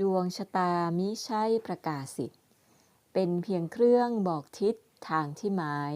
ดวงชะตามิใช่ประกาศสิทธิ์เป็นเพียงเครื่องบอกทิศทางที่หมาย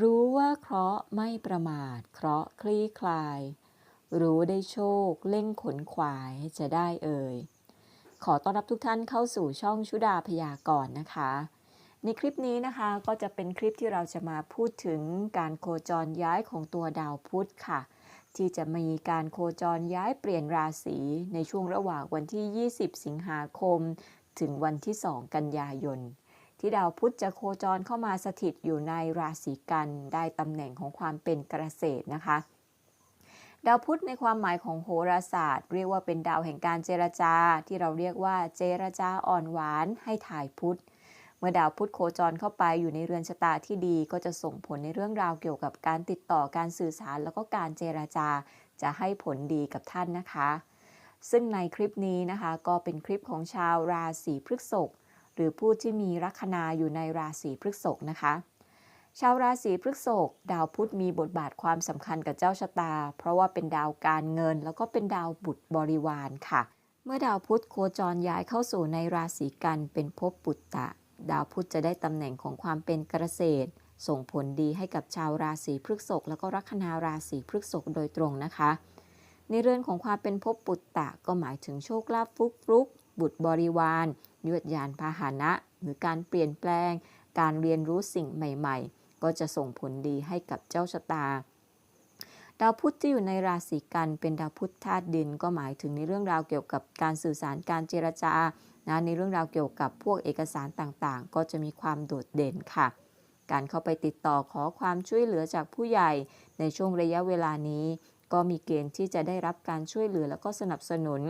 รู้ว่าเคราะห์ไม่ประมาท เคราะห์คลี่คลาย รู้ได้โชคเล่งขนขวายจะได้เอ่ย ขอต้อนรับทุกท่านเข้าสู่ช่องชุดาพยากรณ์นะคะ ในคลิปนี้นะคะก็จะเป็นคลิปที่เราจะมาพูดถึงการโคจรย้ายของตัวดาวพุธค่ะ ที่จะมีการโคจรย้ายเปลี่ยนราศีในช่วงระหว่างวันที่ 20 สิงหาคม ถึงวันที่ 2 กันยายน ที่ดาวพุธจะโคจรเข้ามาสถิตอยู่ในราศีกันได้ตำแหน่งของความเป็นเกษตรนะคะ ดาวพุธในความหมายของโหราศาสตร์ เรียกว่าเป็นดาวแห่งการเจรจา ที่เราเรียกว่าเจรจาอ่อนหวานให้ถ่ายพุธ เมื่อดาวพุธโคจรเข้าไปอยู่ในเรือนชะตาที่ดี ก็จะส่งผลในเรื่องราวเกี่ยวกับการติดต่อการสื่อสารแล้วก็การเจรจา จะให้ผลดีกับท่านนะคะ ซึ่งในคลิปนี้นะคะก็เป็นคลิปของชาวราศีพฤษภหรือผู้ที่มีลัคนาอยู่ในราศีพฤษภนะคะ ชาวราศีพฤษภดาวพุธมีบทบาทความสำคัญกับเจ้าชะตา เพราะว่าเป็นดาวการเงิน แล้วก็เป็นดาวบุตรบริวารค่ะ เมื่อดาวพุธโคจรย้ายเข้าสู่ในราศีกันเป็นภพปุตตะ ดาวพุธจะได้ตำแหน่งของความเป็นเกษตร ส่งผลดีให้กับชาวราศีพฤษภแล้วก็ลัคนาราศีพฤษภโดยตรงนะคะ ในเรือนของความเป็นภพปุตตะก็หมายถึงโชคลาภฟุกฟุกบุตรบริวารยวดยานพาหนะ หรือการเปลี่ยนแปลง การเรียนรู้สิ่งใหม่ ๆ ก็จะส่งผลดีให้กับเจ้าชะตา ดาวพุธที่อยู่ในราศีกันเป็นดาวพุธธาตุดิน ก็หมายถึงในเรื่องราวเกี่ยวกับการสื่อสารการเจรจานะในเรื่องราวเกี่ยวกับพวกเอกสารต่างๆ ก็จะมีความโดดเด่นค่ะ การเข้าไปติดต่อขอความช่วยเหลือจากผู้ใหญ่ในช่วงระยะเวลานี้ ก็มีเกณฑ์ที่จะได้รับการช่วยเหลือแล้วก็สนับสนุน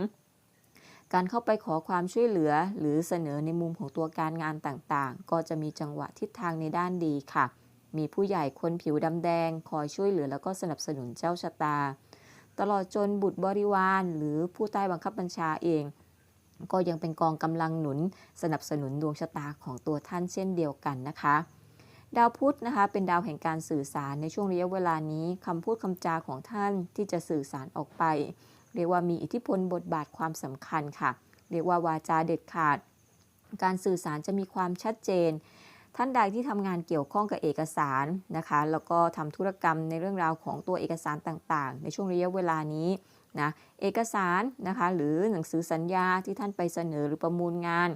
การเข้าไปขอความช่วยเหลือ หรือเสนอในมุมของตัวการงานต่างๆ ก็จะมีจังหวะทิศทางในด้านดีค่ะ มีผู้ใหญ่คนผิวดำแดง คอยช่วยเหลือแล้วก็สนับสนุนเจ้าชะตา ตลอดจนบุตรบริวาร หรือผู้ใต้บังคับบัญชาเอง ก็ยังเป็นกองกำลังหนุน สนับสนุนดวงชะตาของตัวท่านเช่นเดียวกันนะคะดาวพุธนะคะเป็นดาวแห่งการสื่อสารในช่วงระยะเวลานี้คำพูดคำจาของท่านที่จะสื่อสารออกไป เรียกว่ามีอิทธิพลบทบาทความสำคัญค่ะ เรียกว่าวาจาเด็ดขาด การสื่อสารจะมีความชัดเจน ท่านใดที่ทำงานเกี่ยวข้องกับเอกสารนะคะ แล้วก็ทำธุรกรรมในเรื่องราวของตัวเอกสารต่างๆ ในช่วงระยะเวลานี้นะเอกสารนะคะหรือหนังสือสัญญาที่ท่านไปเสนอหรือประมูลงาน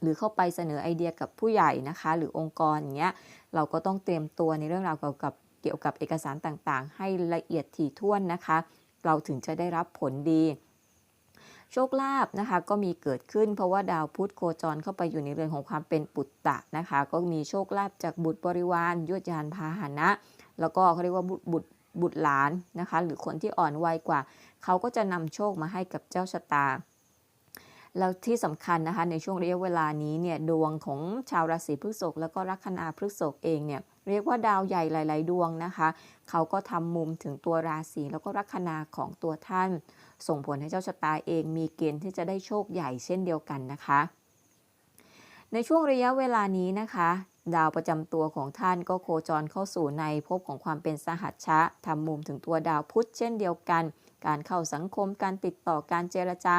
หรือเข้าไปเสนอไอเดียกับผู้ใหญ่นะคะ หรือองค์กรอย่างเงี้ยเราก็ต้องเตรียมตัวในเรื่องราวเกี่ยวกับเกี่ยวกับเอกสารต่างๆ ให้ละเอียดถี่ถ้วนนะคะ เราถึงจะได้รับผลดี โชคลาภนะคะ ก็มีเกิดขึ้นเพราะว่าดาวพุธโคจรเข้าไปอยู่ในเรือนของความเป็นปุตตะนะคะ ก็มีโชคลาภจากบุตรบริวารยวดยานพาหนะ แล้วก็เขาเรียกว่าบุตรบุตรบุตรหลานนะคะ หรือคนที่อ่อนวัยกว่า เขาก็จะนำโชคมาให้กับเจ้าชะตา แล้วที่สำคัญนะคะในช่วงระยะเวลานี้เนี่ยดวงของชาวราศีพฤษภแล้วก็ลัคนาพฤษภเองเนี่ยเรียกว่าดาวใหญ่หลาย ๆ ดวงนะคะ เขาก็ทำมุมถึงตัวราศีแล้วก็ลัคนาของตัวท่าน ส่งผลให้เจ้าชะตาเองมีเกณฑ์ที่จะได้โชคใหญ่เช่นเดียวกันนะคะ ในช่วงระยะเวลานี้นะคะ ดาวประจำตัวของท่านก็โคจรเข้าสู่ในภพของความเป็นสหัชชะทำมุมถึงตัวดาวพุธเช่นเดียวกัน การเข้าสังคม การติดต่อการเจรจา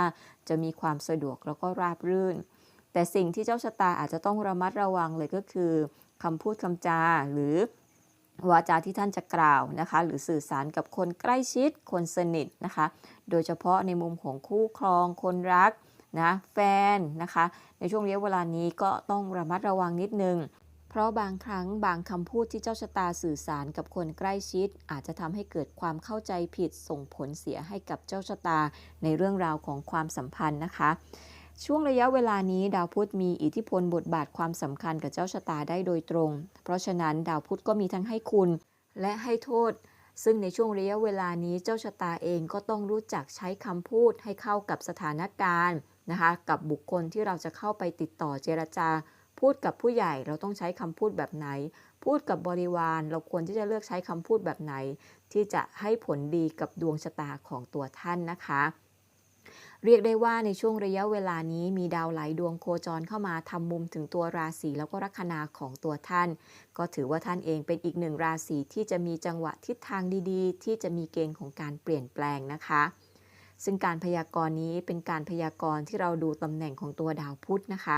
จะมีความสะดวกแล้วก็ราบรื่น แต่สิ่งที่เจ้าชะตาอาจจะต้องระมัดระวังเลยก็คือคำพูดคำจาหรือวาจาที่ท่านจะกล่าวนะคะ หรือสื่อสารกับคนใกล้ชิดคนสนิทนะคะ โดยเฉพาะในมุมของคู่ครองคนรักนะแฟนนะคะ ในช่วงระยะเวลานี้ก็ต้องระมัดระวังนิดนึง เพราะบางครั้งบางคำพูดที่เจ้าชะตาสื่อสารกับคนใกล้ชิด อาจจะทำให้เกิดความเข้าใจผิดส่งผลเสียให้กับเจ้าชะตาในเรื่องราวของความสัมพันธ์นะคะ ช่วงระยะเวลานี้ดาวพุธมีอิทธิพลบทบาทความสำคัญกับเจ้าชะตาได้โดยตรง เพราะฉะนั้นดาวพุธก็มีทั้งให้คุณ และให้โทษ ซึ่งในช่วงระยะเวลานี้เจ้าชะตาเองก็ต้องรู้จักใช้คำพูดให้เข้ากับสถานการณ์นะคะ กับบุคคลที่เราจะเข้าไปติดต่อเจรจา พูดกับผู้ใหญ่เราต้องใช้คำพูดแบบไหน พูดกับบริวารเราควรที่จะเลือกใช้คำพูดแบบไหน ที่จะให้ผลดีกับดวงชะตาของตัวท่านนะคะเรียกได้ว่าในช่วงระยะเวลานี้มีดาวหลายดวงโคจรเข้ามาทำมุมถึงตัวราศีแล้วก็ลัคนาของตัวท่าน ก็ถือว่าท่านเองเป็นอีกหนึ่งราศีที่จะมีจังหวะทิศทางดีๆ ที่จะมีเกณฑ์ของการเปลี่ยนแปลงนะคะ ซึ่งการพยากรณ์นี้เป็นการพยากรณ์ที่เราดูตำแหน่งของตัวดาวพุธนะคะ